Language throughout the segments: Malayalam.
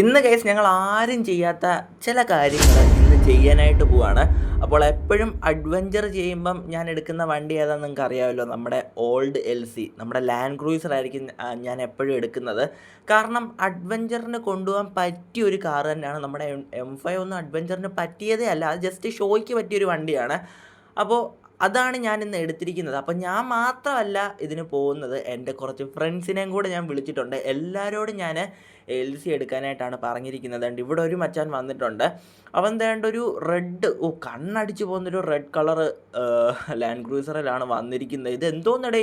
ഇന്ന് കേസ് ഞങ്ങൾ ആരും ചെയ്യാത്ത ചില കാര്യങ്ങൾ ഇന്ന് ചെയ്യാനായിട്ട് പോവാണ്. അപ്പോൾ എപ്പോഴും അഡ്വഞ്ചർ ചെയ്യുമ്പം ഞാൻ എടുക്കുന്ന വണ്ടി ഏതാണെന്ന് നിങ്ങൾക്ക് അറിയാമല്ലോ നമ്മുടെ ഓൾഡ് എൽ സി നമ്മുടെ ലാൻഡ് ക്രൂയിസർ ആയിരിക്കും ഞാൻ എപ്പോഴും എടുക്കുന്നത്. കാരണം അഡ്വഞ്ചറിന് കൊണ്ടുപോകാൻ പറ്റിയ ഒരു കാർ തന്നെയാണ്. നമ്മുടെ എം ഫൈവ് ഒന്നും അഡ്വഞ്ചറിന് പറ്റിയതേ അല്ല അത് ജസ്റ്റ് ഷോയ്ക്ക് പറ്റിയൊരു വണ്ടിയാണ്. അപ്പോൾ അതാണ് ഞാൻ ഇന്ന് എടുത്തിരിക്കുന്നത്. അപ്പം ഞാൻ മാത്രമല്ല ഇതിന് പോകുന്നത്. എന്റെ കുറച്ച് ഫ്രണ്ട്സിനെയും കൂടെ ഞാൻ വിളിച്ചിട്ടുണ്ട്. എല്ലാവരോടും ഞാൻ എൽ സി എടുക്കാനായിട്ടാണ് പറഞ്ഞിരിക്കുന്നത്. ഉണ്ട് ഇവിടെ ഒരു മച്ചാൻ വന്നിട്ടുണ്ട്. അവൻ തേണ്ട ഒരു റെഡ് ഓ കണ്ണടിച്ച് പോകുന്നൊരു റെഡ് കളർ ലാൻഡ് ക്രൂസറിലാണ് വന്നിരിക്കുന്നത്. ഇത് എന്തോന്നടേ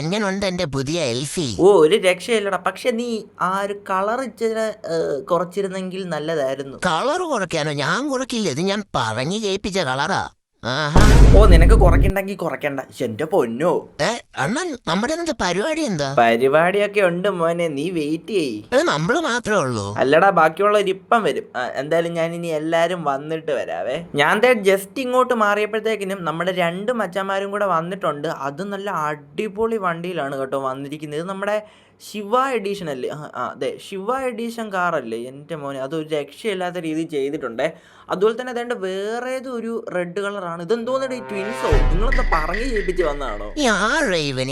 എങ്ങനെയുണ്ട് ബ്രോ പുതിയ എന്റെ സി ഓ ഒരു രക്ഷയില്ലടാ. പക്ഷെ നീ ആ ഒരു കളർ ഇച്ചിരി കുറച്ചിരുന്നെങ്കിൽ നല്ലതായിരുന്നു. കളർ കുറയ്ക്കാനോ? ഞാൻ കുറയ്ക്കില്ല. ഇത് ഞാൻ പറഞ്ഞു ജയിപ്പിച്ച കളറാ ഓ നിനക്ക് കുറയ്ക്കണ്ടെങ്കിൽ കുറയ്ക്കണ്ട എന്റെ പൊന്നോ. അണ്ണൻ നമ്മുടെ പരിപാടി എന്താ? പരിപാടിയൊക്കെ ഉണ്ട് മോനെ നീ വെയിറ്റ് ചെയ്യ്. നമ്മൾ മാത്രമേ ഉള്ളൂ. അല്ലടാ ബാക്കിയുള്ളവർ ഇപ്പം വരും. എന്തായാലും ഞാൻ ഇനി എല്ലാരും വന്നിട്ട് വരാവേ. ഞാൻ ജസ്റ്റ് ഇങ്ങോട്ട് മാറിയപ്പോഴത്തേക്കിനും നമ്മുടെ രണ്ട് മച്ചന്മാരും കൂടെ വന്നിട്ടുണ്ട്. അത് നല്ല അടിപൊളി വണ്ടിയിലാണ് കേട്ടോ വന്നിരിക്കുന്നത്. നമ്മുടെ ശിവ എഡീഷൻ അല്ലേ? ആ അതെ. ശിവ എഡീഷൻ കാറല്ലേ എന്റെ മോനെ അതൊരു രക്ഷയില്ലാത്ത രീതിയിൽ ചെയ്തിട്ടുണ്ട്. അതുപോലെ തന്നെ അതേണ്ട വേറെ ഏതൊരു ഒരു റെഡ് കളറാണ് ഈ ട്വിൻസോ നിങ്ങളെന്താ പറഞ്ഞു ചെയ്യിപ്പിച്ച് വന്നതാണോ?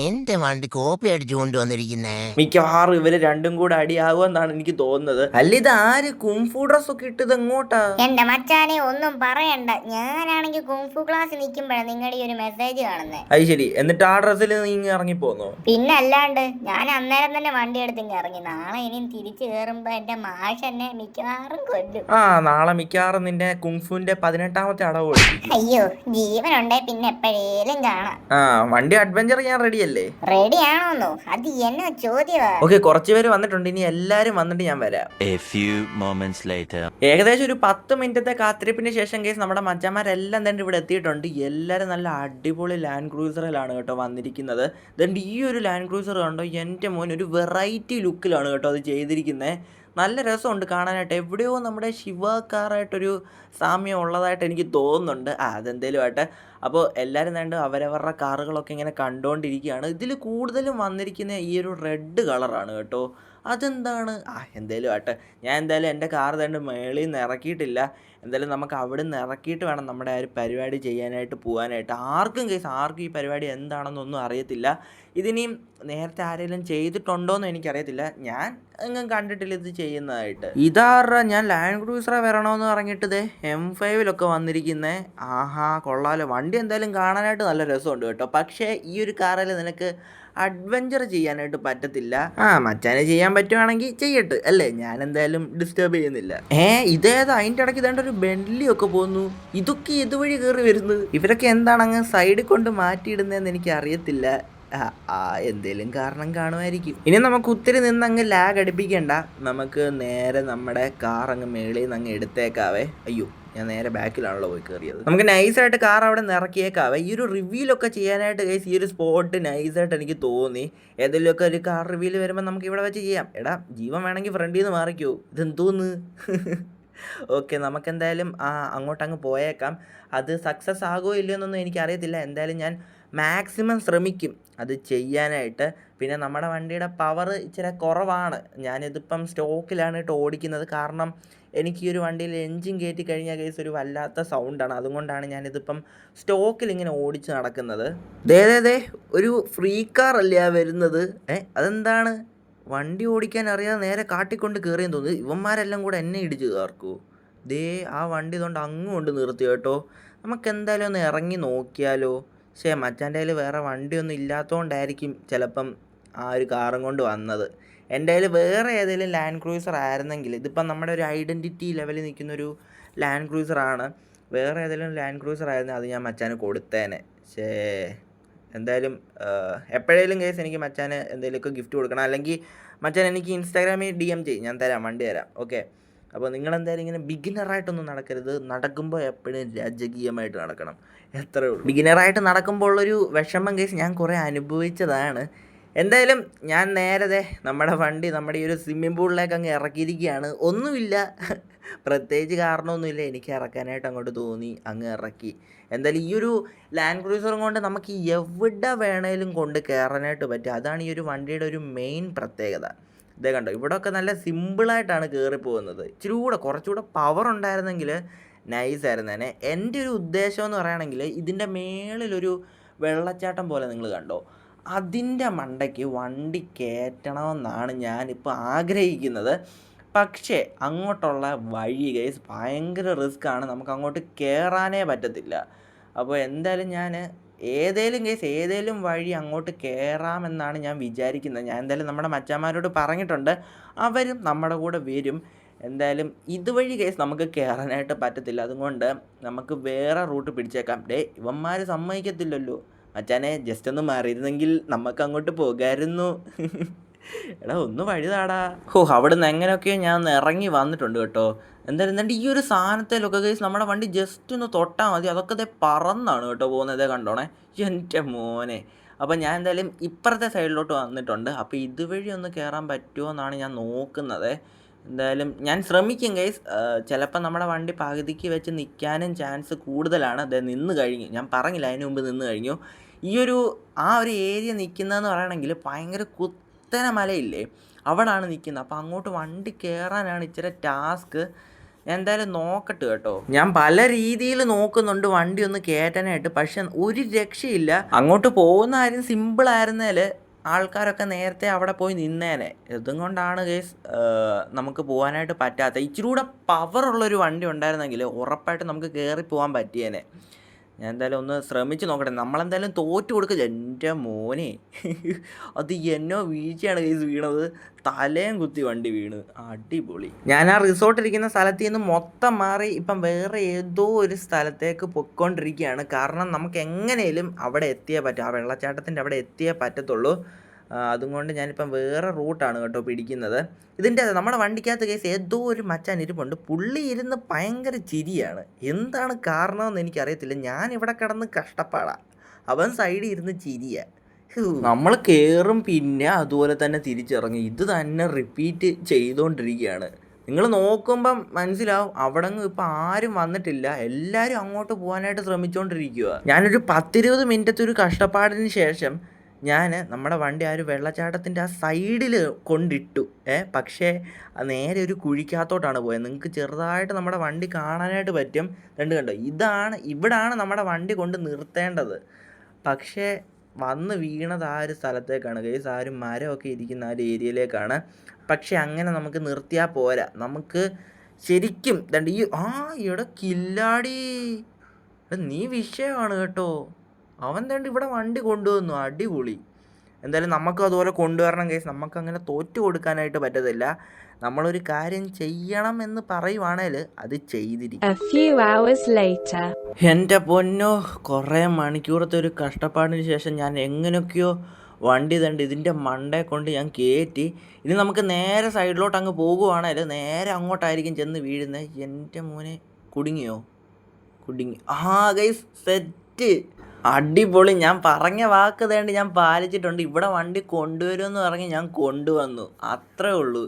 എന്റെ വണ്ടി കോപ്പി അടിച്ചു കൊണ്ടുവന്നിരിക്കുന്നേ മിക്കവാറും ഇവർ രണ്ടും കൂടെ അടിയാകുമെന്നാണ് എനിക്ക് തോന്നുന്നത്. അല്ല ഇത് ആര് കുംഫു ഡ്രസ് ഒക്കെ ഇട്ടത് എങ്ങോട്ടാ? എന്റെ മച്ചാനെ ഒന്നും പറയണ്ട. ഞാനാണെങ്കിൽ കുംഫു ക്ലാസ് നിൽക്കുമ്പോഴാണ് നിങ്ങളുടെ ഈ ഒരു മെസ്സേജ് കാണുന്നത് അത് ശരി. എന്നിട്ട് ആ ഡ്രസ്സിൽ നീ ഇറങ്ങി പോന്നോ പിന്നെ അല്ലാണ്ട് ഞാൻ അന്നേരം തന്നെ വണ്ടി എടുത്ത് ഇറങ്ങി. നാളെ ഇനിയും തിരിച്ചു കയറുമ്പോ എന്റെ മാഷ് എന്നെ മിക്കവാറും കൊല്ലും. ആ നാളെ മിക്കവാറും നിന്റെ കുങ്ഫുന്റെ പതിനെട്ടാമത്തെ അടവ് അയ്യോ ജീവനുണ്ടേ പിന്നെ എപ്പോഴേലും കാണാം. ആ വണ്ടി അഡ്വഞ്ചർ ഞാൻ റെഡിയല്ലേ റെഡി ആണോന്നോ? അത് എന്നാ ചോദ്യമാ ഓക്കെ കുറച്ചു പേര് വന്നിട്ടുണ്ട്. ഇനി എല്ലാരും വന്നിട്ട് ഞാൻ വരാം. A few moments later. ഏകദേശം ഒരു പത്ത് മിനിറ്റത്തെ കാത്തിരിപ്പിന് ശേഷം കേസ് നമ്മുടെ മച്ചന്മാരെല്ലാം തന്നെ ഇവിടെ എത്തിയിട്ടുണ്ട്. എല്ലാവരും നല്ല അടിപൊളി ലാൻഡ് ക്രൂസറിലാണ് കേട്ടോ വന്നിരിക്കുന്നത്. ദണ്ട് ഈ ഒരു ലാൻഡ് ക്രൂസർ കണ്ടോ? എന്റെ മോൻ ഒരു വെറൈറ്റി ലുക്കിലാണ് കേട്ടോ അത് ചെയ്തിരിക്കുന്നത് നല്ല രസമുണ്ട് കാണാനായിട്ട്. എവിടെയോ നമ്മുടെ ശിവക്കാറായിട്ടൊരു സാമ്യം ഉള്ളതായിട്ട് എനിക്ക് തോന്നുന്നുണ്ട്. ആ അതെന്തേലും ആട്ടെ അപ്പോൾ എല്ലാവരും വേണ്ട അവരവരുടെ കാറുകളൊക്കെ ഇങ്ങനെ കണ്ടുകൊണ്ടിരിക്കുകയാണ് ഇതിൽ കൂടുതലും വന്നിരിക്കുന്ന ഈ ഒരു റെഡ് കളറാണ് കേട്ടോ. അതെന്താണ്? ആ എന്തേലും ആട്ടെ ഞാൻ എന്തായാലും എന്റെ കാർ തന്നെ മേളിൽ നിന്ന് ഇറക്കിയിട്ടില്ല. എന്തായാലും നമുക്ക് അവിടെ നിന്ന് ഇറക്കിയിട്ട് വേണം നമ്മുടെ ആ ഒരു പരിപാടി ചെയ്യാനായിട്ട് പോകാനായിട്ട്. ആർക്കും കേസ് ആർക്കും ഈ പരിപാടി എന്താണെന്നൊന്നും അറിയത്തില്ല. ഇതിനിയും നേരത്തെ ആരെങ്കിലും ചെയ്തിട്ടുണ്ടോയെന്ന് എനിക്കറിയത്തില്ല. ഞാൻ എങ്ങും കണ്ടിട്ടില്ല ഇത് ചെയ്യുന്നതായിട്ട്. ഇതാറ ഞാൻ ലാൻഡ് ക്രൂസറെ വരണമെന്ന് പറഞ്ഞിട്ട് ദേ എം ഫൈവിലൊക്കെ വന്നിരിക്കുന്നേ. ആഹാ കൊള്ളാലോ. വണ്ടി എന്തായാലും കാണാനായിട്ട് നല്ല രസമുണ്ട് കേട്ടോ. പക്ഷേ ഈ ഒരു കാറിൽ നിനക്ക് അഡ്വഞ്ചർ ചെയ്യാനായിട്ട് പറ്റത്തില്ല. ആ മച്ചാനെ ചെയ്യാൻ പറ്റുവാണെങ്കിൽ ചെയ്യട്ടെ. അല്ലേ? ഞാൻ എന്തായാലും ഡിസ്റ്റർബ് ചെയ്യുന്നില്ല. ഏ ഇതേതാ? അതിന്റെ ഇടയ്ക്ക് ഇതേണ്ട ഒരു ബെൻഡ്ലി ഒക്കെ പോകുന്നു ഇതൊക്കെ ഇതുവഴി കയറി വരുന്നു ഇവരൊക്കെ എന്താണ് അങ്ങ് സൈഡിൽ കൊണ്ട് മാറ്റിയിടുന്നതെന്ന് എനിക്ക് അറിയത്തില്ല എന്തേലും കാരണം കാണുമായിരിക്കും. ഇനി നമുക്ക് ഒത്തിരി നിന്ന് അങ്ങ് ലാഗ് അടിപ്പിക്കണ്ട. നമുക്ക് നേരെ നമ്മുടെ കാർ അങ്ങ് മേളിൽ നിന്ന് അങ്ങ് എടുത്തേക്കാവേ. അയ്യോ ഞാൻ നേരെ ബാക്കിലാണല്ലോ പോയി കയറിയത് നമുക്ക് നൈസായിട്ട് കാർ അവിടെ നിന്ന് ഇറക്കിയേക്കാവേ. ഈ ഒരു റിവ്യൂലൊക്കെ ചെയ്യാനായിട്ട് ഗൈസ് ഈ ഒരു സ്പോട്ട് നൈസായിട്ട് എനിക്ക് തോന്നി. ഏതെങ്കിലുമൊക്കെ ഒരു കാർ റിവ്യൂൽ വരുമ്പോൾ നമുക്ക് ഇവിടെ വെച്ച് ചെയ്യാം. എടാ ജീവൻ വേണമെങ്കിൽ ഫ്രണ്ടിൽ നിന്ന് മാറിക്കോ. ഇതെന്തോന്ന്? ഓക്കെ നമുക്കെന്തായാലും ആ അങ്ങോട്ട് അങ്ങ് പോയേക്കാം. അത് സക്സസ് ആകുമോ ഇല്ലയോ എന്നൊന്നും എനിക്കറിയത്തില്ല. എന്തായാലും ഞാൻ മാക്സിമം ശ്രമിക്കും. അത് ചെയ്യാനായിട്ട്. പിന്നെ നമ്മുടെ വണ്ടിയുടെ പവർ ഇച്ചിരി കുറവാണ്. ഞാനിതിപ്പം സ്റ്റോക്കിലാണ് ഇട്ട് ഓടിക്കുന്നത്. കാരണം എനിക്ക് ഈ ഒരു വണ്ടിയിൽ എൻജിൻ കയറ്റി കഴിഞ്ഞ കേസ് ഒരു വല്ലാത്ത സൗണ്ടാണ് അതുകൊണ്ടാണ് ഞാനിതിപ്പം സ്റ്റോക്കിൽ ഇങ്ങനെ ഓടിച്ച് നടക്കുന്നത്. ദേ ദേ ദേ ഒരു ഫ്രീ കാർ അല്ലേ വരുന്നത്? ഏ അതെന്താണ്? വണ്ടി ഓടിക്കാൻ അറിയാതെ നേരെ കാട്ടിക്കൊണ്ട് കയറിയെന്ന് തോന്നുന്നു. ഇവന്മാരെല്ലാം കൂടെ എന്നെ ഇടിച്ചു തീർക്കൂ ദേ ആ വണ്ടി ഇതുകൊണ്ട് അങ്ങോട്ട് നിർത്തി കേട്ടോ. നമുക്ക് എന്തായാലും ഒന്ന് ഇറങ്ങി നോക്കിയാലോ. പക്ഷേ മച്ചാന്റെ കയ്യിൽ വേറെ വണ്ടിയൊന്നും ഇല്ലാത്തതുകൊണ്ടായിരിക്കും ചിലപ്പം ആ ഒരു കാറും കൊണ്ട് വന്നത്. എന്റെ കയ്യിൽ വേറെ ഏതെങ്കിലും ലാൻഡ് ക്രൂസർ ആയിരുന്നെങ്കിൽ ഇതിപ്പം നമ്മുടെ ഒരു ഐഡന്റിറ്റി ലെവലിൽ നിൽക്കുന്നൊരു ലാൻഡ് ക്രൂസറാണ് വേറെ ഏതെങ്കിലും ലാൻഡ് ക്രൂസർ ആയിരുന്നെങ്കിൽ അത് ഞാൻ മച്ചാന് കൊടുത്തേനെ. പക്ഷേ എന്തായാലും എപ്പോഴേലും കേസ് എനിക്ക് മച്ചാന് എന്തെങ്കിലുമൊക്കെ ഗിഫ്റ്റ് കൊടുക്കണം. അല്ലെങ്കിൽ മച്ചാൻ എനിക്ക് ഇൻസ്റ്റാഗ്രാമിൽ ഡി എം ചെയ്യും. ഞാൻ തരാം വണ്ടി തരാം. ഓക്കെ അപ്പോൾ നിങ്ങളെന്തായാലും ഇങ്ങനെ ബിഗിനറായിട്ടൊന്നും നടക്കരുത്. നടക്കുമ്പോൾ എപ്പോഴും രാജകീയമായിട്ട് നടക്കണം. എത്രയേ ഉള്ളൂ. ബിഗിനറായിട്ട് നടക്കുമ്പോൾ ഉള്ളൊരു വിഷമം കേസ് ഞാൻ കുറേ അനുഭവിച്ചതാണ്. എന്തായാലും ഞാൻ നേരത്തെ നമ്മുടെ വണ്ടി നമ്മുടെ ഈ ഒരു സ്വിമ്മിംഗ് പൂളിലേക്ക് അങ്ങ് ഇറക്കിയിരിക്കുകയാണ്. ഒന്നുമില്ല. പ്രത്യേകിച്ച് കാരണമൊന്നുമില്ല. എനിക്ക് ഇറക്കാനായിട്ട് അങ്ങോട്ട് തോന്നി അങ്ങ് ഇറക്കി. എന്തായാലും ഈ ഒരു ലാൻഡ് ക്രൂസറും കൊണ്ട് നമുക്ക് എവിടെ വേണേലും കൊണ്ട് കയറാനായിട്ട് പറ്റും. അതാണ് ഈ ഒരു വണ്ടിയുടെ ഒരു മെയിൻ പ്രത്യേകത. ഇതേ കണ്ടോ ഇവിടെ ഒക്കെ നല്ല സിമ്പിളായിട്ടാണ് കയറി പോകുന്നത് ഇച്ചിരി കൂടെ കുറച്ചുകൂടെ പവർ ഉണ്ടായിരുന്നെങ്കിൽ നൈസായിരുന്നു തന്നെ എന്റെ ഒരു ഉദ്ദേശം എന്ന് പറയുകയാണെങ്കിൽ ഇതിന്റെ മേളിലൊരു വെള്ളച്ചാട്ടം പോലെ നിങ്ങൾ കണ്ടോ. അതിന്റെ മണ്ടയ്ക്ക് വണ്ടി കയറ്റണമെന്നാണ് ഞാനിപ്പോൾ ആഗ്രഹിക്കുന്നത്. പക്ഷേ അങ്ങോട്ടുള്ള വഴി ഗൈസ് ഭയങ്കര റിസ്ക്കാണ് നമുക്ക് അങ്ങോട്ട് കയറാനേ പറ്റത്തില്ല. അപ്പോൾ എന്തായാലും ഞാൻ ഏതേലും കേസ് ഏതേലും വഴി അങ്ങോട്ട് കയറാമെന്നാണ് ഞാൻ വിചാരിക്കുന്നത്. ഞാൻ എന്തായാലും നമ്മുടെ മച്ചാന്മാരോട് പറഞ്ഞിട്ടുണ്ട്. അവരും നമ്മുടെ കൂടെ വരും. എന്തായാലും ഇതുവഴി കേസ് നമുക്ക് കയറാനായിട്ട് പറ്റത്തില്ല. അതുകൊണ്ട് നമുക്ക് വേറെ റൂട്ട് പിടിച്ചേക്കാം. ഡേ ഇവന്മാർ സമ്മതിക്കത്തില്ലല്ലോ. മച്ചാനെ ജസ്റ്റ് ഒന്ന് മാറിയിരുന്നെങ്കിൽ നമുക്ക് അങ്ങോട്ട് പോകായിരുന്നു. എടാ ഒന്ന് വഴിതാടാ. ഓ അവിടുന്ന് എങ്ങനെയൊക്കെയോ ഞാൻ ഇറങ്ങി വന്നിട്ടുണ്ട് കേട്ടോ. എന്തായാലും എന്നിട്ട് ഈ ഒരു സാധനത്തിലൊക്കെ കേസ് നമ്മുടെ വണ്ടി ജസ്റ്റ് ഒന്ന് തൊട്ടാൽ മതി. അതൊക്കെ ഇതേ പറന്നാണ് കേട്ടോ പോകുന്നത്. കണ്ടോണേ? എന്റെ മോനെ. അപ്പോൾ ഞാൻ എന്തായാലും ഇപ്പുറത്തെ സൈഡിലോട്ട് വന്നിട്ടുണ്ട്. അപ്പോൾ ഇതുവഴി ഒന്ന് കയറാൻ പറ്റുമോ എന്നാണ് ഞാൻ നോക്കുന്നത്. എന്തായാലും ഞാൻ ശ്രമിക്കും ഗൈസ് ചിലപ്പോൾ നമ്മുടെ വണ്ടി പകുതിക്ക് വെച്ച് നിൽക്കാനും ചാൻസ് കൂടുതലാണ്. അത് നിന്ന് കഴിഞ്ഞു. ഞാൻ പറഞ്ഞില്ല അതിന് മുമ്പ് നിന്ന് കഴിഞ്ഞു. ഈ ഒരു ആ ഒരു ഏരിയ നിൽക്കുന്നതെന്ന് പറയണമെങ്കിൽ ഭയങ്കര കുത്തന മലയില്ലേ അവിടാണ് നിൽക്കുന്നത്. അപ്പോൾ അങ്ങോട്ട് വണ്ടി കയറാനാണ് ഇച്ചിരി ടാസ്ക്. ഞാൻ എന്തായാലും നോക്കട്ട് കേട്ടോ. ഞാൻ പല രീതിയിൽ നോക്കുന്നുണ്ട് വണ്ടി ഒന്ന് കയറ്റാനായിട്ട് പക്ഷെ ഒരു രക്ഷയില്ല. അങ്ങോട്ട് പോകുന്ന കാര്യം സിമ്പിൾ ആൾക്കാരൊക്കെ നേരത്തെ അവിടെ പോയി നിന്നേനെ. ഇതും കൊണ്ടാണ് കേസ് നമുക്ക് പോകാനായിട്ട് പറ്റാത്ത. ഇച്ചിരി കൂടെ പവറുള്ളൊരു വണ്ടി ഉണ്ടായിരുന്നെങ്കിൽ ഉറപ്പായിട്ട് നമുക്ക് കയറി പോകാൻ പറ്റിയേനെ. ഞാൻ എന്തായാലും ഒന്ന് ശ്രമിച്ച് നോക്കട്ടെ. നമ്മളെന്തായാലും തോറ്റു കൊടുക്കില്ല എന്റെ മോനെ. അത് എന്നോ വീഴ്ചയാണ് കേസ് വീണത്. തലയും കുത്തി വണ്ടി വീണ്. അടിപൊളി. ഞാൻ ആ റിസോർട്ട് ഇരിക്കുന്ന സ്ഥലത്ത് നിന്ന് മൊത്തം മാറി ഇപ്പം വേറെ ഏതോ ഒരു സ്ഥലത്തേക്ക് പൊയ്ക്കൊണ്ടിരിക്കുകയാണ്. കാരണം നമുക്ക് എങ്ങനെയും അവിടെ എത്തിയേ പറ്റും. ആ വെള്ളച്ചാട്ടത്തിന്റെ അവിടെ എത്തിയേ പറ്റത്തുള്ളൂ. അതുകൊണ്ട് ഞാനിപ്പം വേറെ റൂട്ടാണ് കേട്ടോ പിടിക്കുന്നത്. ഇതിന്റെ നമ്മുടെ വണ്ടിക്കകത്ത് കേസ് ഏതോ ഒരു മച്ചാൻ ഇരിപ്പുണ്ട്. പുള്ളി ഇരുന്ന് ഭയങ്കര ചിരിയാണ്. എന്താണ് കാരണമെന്ന് എനിക്കറിയത്തില്ല. ഞാൻ ഇവിടെ കിടന്ന് കഷ്ടപ്പാടാണ് അവൻ സൈഡിൽ ഇരുന്ന് ചിരിയ. നമ്മൾ കയറും പിന്നെ അതുപോലെ തന്നെ തിരിച്ചിറങ്ങി. ഇത് തന്നെ റിപ്പീറ്റ് ചെയ്തുകൊണ്ടിരിക്കുകയാണ് നിങ്ങൾ നോക്കുമ്പം മനസ്സിലാവും. അവിടെ ഇപ്പം ആരും വന്നിട്ടില്ല. എല്ലാവരും അങ്ങോട്ട് പോകാനായിട്ട് ശ്രമിച്ചുകൊണ്ടിരിക്കുക ഞാനൊരു പത്തിരുപത് മിനിറ്റത്തെ ഒരു കഷ്ടപ്പാടിന് ശേഷം ഞാൻ നമ്മുടെ വണ്ടി ആ ഒരു വെള്ളച്ചാട്ടത്തിന്റെ ആ സൈഡിൽ കൊണ്ടിട്ടു. ഏ പക്ഷേ നേരെ ഒരു കുഴിക്കകത്തോട്ടാണ് പോയത് നിങ്ങൾക്ക് ചെറുതായിട്ട് നമ്മുടെ വണ്ടി കാണാനായിട്ട് പറ്റും. രണ്ട് കണ്ടോ? ഇതാണ് ഇവിടാണ് നമ്മുടെ വണ്ടി കൊണ്ട് നിർത്തേണ്ടത്. പക്ഷേ വന്ന് വീണത് ആ ഒരു സ്ഥലത്തേക്കാണ്. കേസ് ആ ഒരു മരമൊക്കെ ഇരിക്കുന്ന ആ ഒരു ഏരിയയിലേക്കാണ്. പക്ഷേ അങ്ങനെ നമുക്ക് നിർത്തിയാൽ പോരാ. നമുക്ക് ശരിക്കും ഈ ആ ഇവിടെ കില്ലാടി. നീ വിഷയമാണ് കേട്ടോ. അവൻ തേണ്ട ഇവിടെ വണ്ടി കൊണ്ടുവന്നു അടിപൊളി. എന്തായാലും നമുക്ക് അതുപോലെ കൊണ്ടുവരണം കേസ്. നമുക്ക് അങ്ങനെ തോറ്റു കൊടുക്കാനായിട്ട് പറ്റത്തില്ല. നമ്മളൊരു കാര്യം ചെയ്യണം എന്ന് പറയുവാണേൽ അത് ചെയ്തിരിക്കും എന്റെ. എന്റെ പൊന്നോ കുറേ മണിക്കൂറത്തെ ഒരു കഷ്ടപ്പാടിന് ശേഷം ഞാൻ എങ്ങനെയൊക്കെയോ വണ്ടി തണ്ട് ഇതിന്റെ മണ്ടേ കൊണ്ട് ഞാൻ കയറ്റി ഇനി നമുക്ക് നേരെ സൈഡിലോട്ട് അങ്ങ് പോകുവാണേൽ നേരെ അങ്ങോട്ടായിരിക്കും ചെന്ന് വീഴുന്നത്. എന്റെ മോനെ കുടുങ്ങിയോ? കുടുങ്ങി. ആ ഗൈസ് സെറ്റ് അടിപൊളി. ഞാൻ പറഞ്ഞ വാക്ക് തേണ്ടി ഞാൻ പാലിച്ചിട്ടുണ്ട്. ഇവിടെ വണ്ടി കൊണ്ടുവരുമെന്ന് പറഞ്ഞ് ഞാൻ കൊണ്ടുവന്നു. അത്രേ ഉള്ളൂ.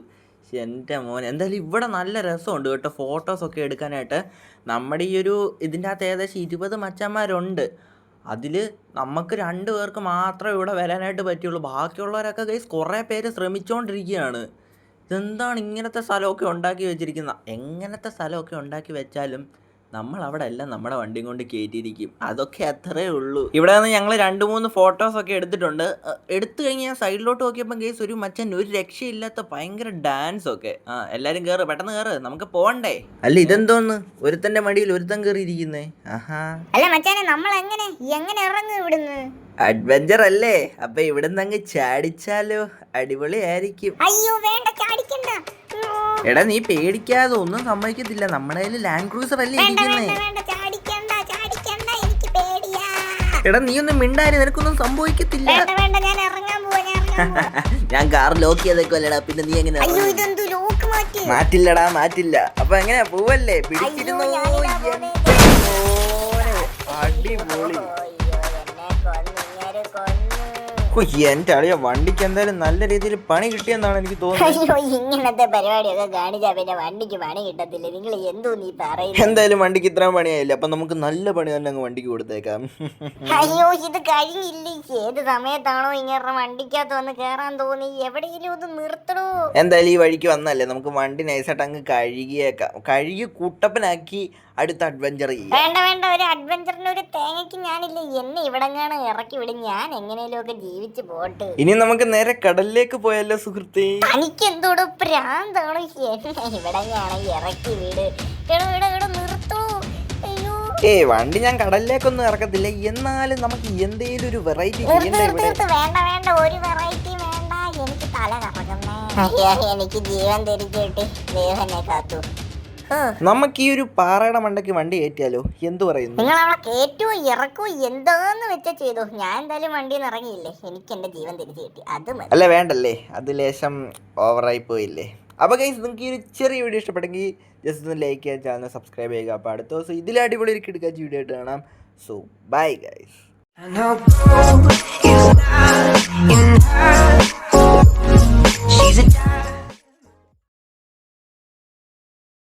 എന്റെ മോൻ എന്തായാലും ഇവിടെ നല്ല രസമുണ്ട് കേട്ടോ. ഫോട്ടോസൊക്കെ എടുക്കാനായിട്ട്. നമ്മുടെ ഈ ഒരു ഇതിന്റെ അകത്ത് ഏകദേശം ഇരുപത് മച്ചന്മാരുണ്ട്. അതിൽ നമുക്ക് രണ്ട് പേർക്ക് മാത്രമേ ഇവിടെ വരാനായിട്ട് പറ്റുള്ളൂ. ബാക്കിയുള്ളവരൊക്കെ ഗൈസ് കുറേ പേര് ശ്രമിച്ചുകൊണ്ടിരിക്കുകയാണ് ഇതെന്താണ് ഇങ്ങനത്തെ സ്ഥലമൊക്കെ ഉണ്ടാക്കി വെച്ചിരിക്കുന്നത്? എങ്ങനത്തെ സ്ഥലമൊക്കെ ഉണ്ടാക്കി വെച്ചാലും നമ്മൾ അവിടെ എല്ലാം നമ്മുടെ വണ്ടി കൊണ്ട് കയറ്റിയിരിക്കും അതൊക്കെ അത്രേ ഉള്ളൂ. ഇവിടെ നിന്ന് ഞങ്ങൾ രണ്ട് മൂന്ന് ഫോട്ടോസ് ഒക്കെ എടുത്തിട്ടുണ്ട്. എടുത്തു കഴിഞ്ഞ് ഞാൻ സൈഡിലോട്ട് നോക്കിയപ്പോൾ കേസ് ഒരു മച്ചൻ ഒരു രക്ഷയില്ലാത്ത ഭയങ്കര ഡാൻസ് ഒക്കെ. ആ എല്ലാരും കയറ് പെട്ടെന്ന് കയറ് നമുക്ക് പോകണ്ടേ അല്ല ഇതെന്തോന്ന്? ഒരുത്തന്റെ മടിയിൽ ഒരുത്തൻ കയറിയിരിക്കുന്നേ ആഹാ. അല്ല മച്ചാനെ നമ്മൾ എങ്ങനെ എങ്ങനെ ഇറങ്ങും ഇവിടുന്ന്? അഡ്വഞ്ചർ അല്ലേ? അപ്പൊ ഇവിടുന്ന് അങ്ങ് ചാടിച്ചാലോ? അടിപൊളിയായിരിക്കും. അയ്യോ വേണ്ട ചാടിക്കണ്ട. എടാ നീ പേടിക്കാതെ ഒന്നും സമ്മതിക്കത്തില്ല. നമ്മുടെ കയ്യിൽ ലാൻഡ് ക്രൂസർ അല്ലേ ഇരിക്കുന്നേ? എടാ നീ ഒന്നും മിണ്ടാരി നിനക്കൊന്നും സംഭവിക്കത്തില്ല. ഞാൻ കാർ ലോക്ക് ചെയ്തേക്കല്ലേടാ പിന്നെ നീ എങ്ങനെ മാറ്റില്ലടാ മാറ്റില്ല. അപ്പൊ എങ്ങനെയാ? പോവല്ലേ? പിടിച്ചിരുന്നു? അടിപൊളി. എന്റെ അളിയ വണ്ടിക്ക് എന്തായാലും നല്ല രീതിയിൽ പണി കിട്ടിയെന്നാണ് എനിക്ക് തോന്നുന്നത്. അയ്യോ ഇങ്ങനത്തെ പരിപാടിയൊക്കെ കാണിച്ചാ പിന്നെ വണ്ടിക്ക് പണി കിട്ടത്തില്ല. നിങ്ങൾ എന്തോ നീ പറയുന്നത് എന്തായാലും വണ്ടിക്ക് ഇത്ര പണിയായില്ല? അപ്പൊ നമുക്ക് നല്ല പണി തന്നെ അങ്ങ് വണ്ടിക്ക് കൊടുത്തേക്കാം. അയ്യോ ഇത് കഴിഞ്ഞില്ലേ ഏത് സമയത്താണോ ഇങ്ങനെ വണ്ടിക്കകത്ത് വന്ന് കേറാൻ തോന്നി? എവിടെയെങ്കിലും ഒന്ന് നിർത്തണോ എന്തായാലും ഈ വഴിക്ക് വന്നല്ലേ? നമുക്ക് വണ്ടി നൈസായിട്ട് അങ്ങ് കഴുകിയേക്കാം. കഴുകി കുട്ടപ്പനാക്കി അടുത്ത അഡ്വഞ്ചർ വേണ്ട വേണ്ട ഒരു അഡ്വഞ്ചറിന് ഒരു തേങ്ങയ്ക്ക് ഞാനില്ല എന്നെ ഇവിടെങ്ങാണ് ഇറക്കി വിടും. ഞാൻ എങ്ങനെയും ഒക്കെ ജീവിച്ചു പോട്ടെ. ഇനി നമുക്ക് നേരെ കടലിലേക്ക് പോയല്ലോ സുഹൃത്തേ? എനിക്ക് എന്തോട് പ്രാന്താണ്. എന്നെ ഇവിടെങ്ങാണ് ഇറക്കി വിട്. എടോ എടോ എടോ നിർത്തൂ. അയ്യോ. ഏ വണ്ടി ഞാൻ കടലിലേക്കൊന്നും ഇറക്കത്തില്ല. എന്നാലും നമുക്ക് എന്തേലും ഒരു വെറൈറ്റി നിർത്ത് ചെയ്യണ്ടേ നിർത്ത് ഇവിടെ. നിർത്ത്. വേണ്ട വേണ്ട. ഒരു വെറൈറ്റി വേണ്ട. എനിക്ക് തല കറങ്ങുന്നേ. എനിക്ക് ജീവൻ തിരിച്ചു കിട്ടി ദൈവനെ കാത്തു. നമുക്ക് ഈ ഒരു പാറയുടെ മണ്ടയ്ക്ക് വണ്ടി കയറ്റിയാലോ? എന്തു പറയുന്നു? നിങ്ങൾ അവളെ കേറ്റോ ഇറക്കോ എന്താന്ന് വെച്ചാ ചെയ്തു? ഞാൻ എന്തായാലും വണ്ടിയിൽ നിന്ന് ഇറങ്ങിയില്ലേ? എനിക്ക് എന്റെ ജീവൻ തിരിച്ചു കിട്ടി. അത് മതി. അല്ല വേണ്ടല്ലേ? അത് ലേശം ഓവറായി പോയില്ലേ? അപ്പോൾ ഗൈസ് നിങ്ങൾക്ക് ഈ ഒരു ചെറിയ വീഡിയോ ഇഷ്ടപ്പെട്ടെങ്കിൽ ജസ്റ്റ് ഒന്ന് ലൈക്ക് ചെയ്യുക ചാനൽ സബ്സ്ക്രൈബ് ചെയ്യുക. അപ്പോൾ അടുത്ത ദിവസം ഇതിൽ അടിപൊളി ഒരു കിടക്കാച്ച വീഡിയോ ആയിട്ട് കാണാം. So bye guys I know not. She's a